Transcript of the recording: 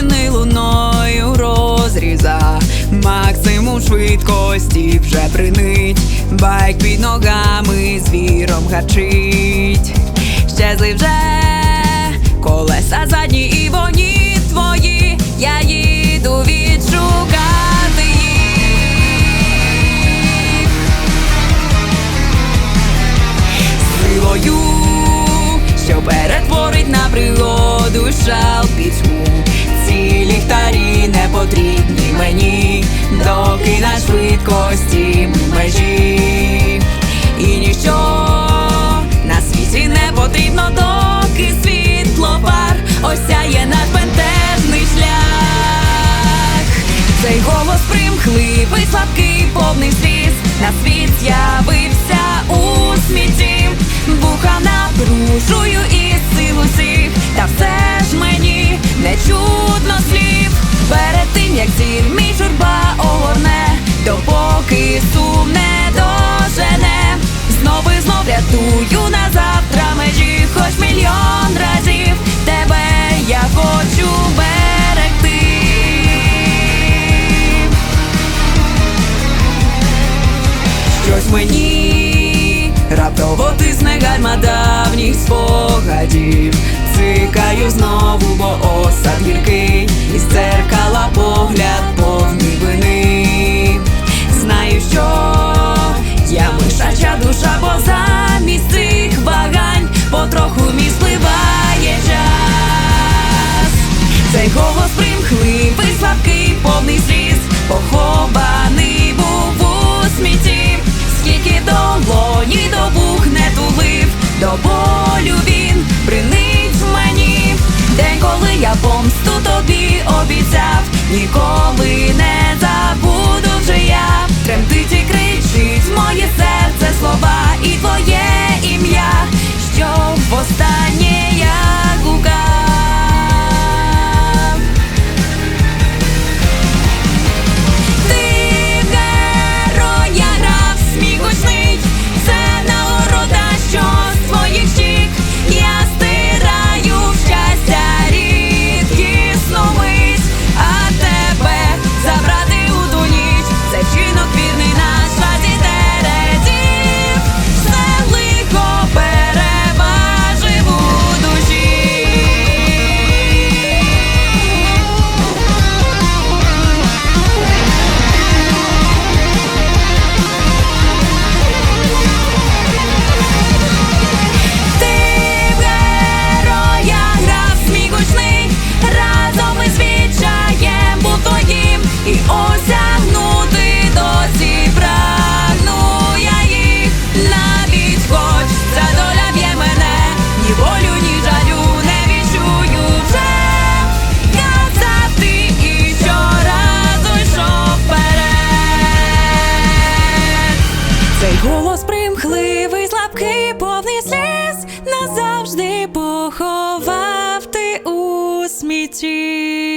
зміни луною розріза, максимум швидкості вже принить, байк під ногами звіром гачить, щезли вже колеса задні і вони твої, я їду відшукати їх. Силою, що перетворить на природу шал пітьму. Ліхтарі не потрібні мені, доки на швидкості межі. І ніщо на світі не потрібно, доки світло фар осяє наш бентежний шлях. Цей голос примхливий, слабкий, повний сліз На світ з'явився у смітті Вуха напружую Щось мені. Раптово тисне гальма давніх спогадів. Цикаю знову, бо осад гіркий Із дзеркала погляд повний вини. Знаю, що я мишача душа, бо замість цих вагань Потроху мій спливає коли я помсту тобі обіцяв, ніколи не забуду вже я. Тремтить і кричить моє серце, поховав ти у смітті.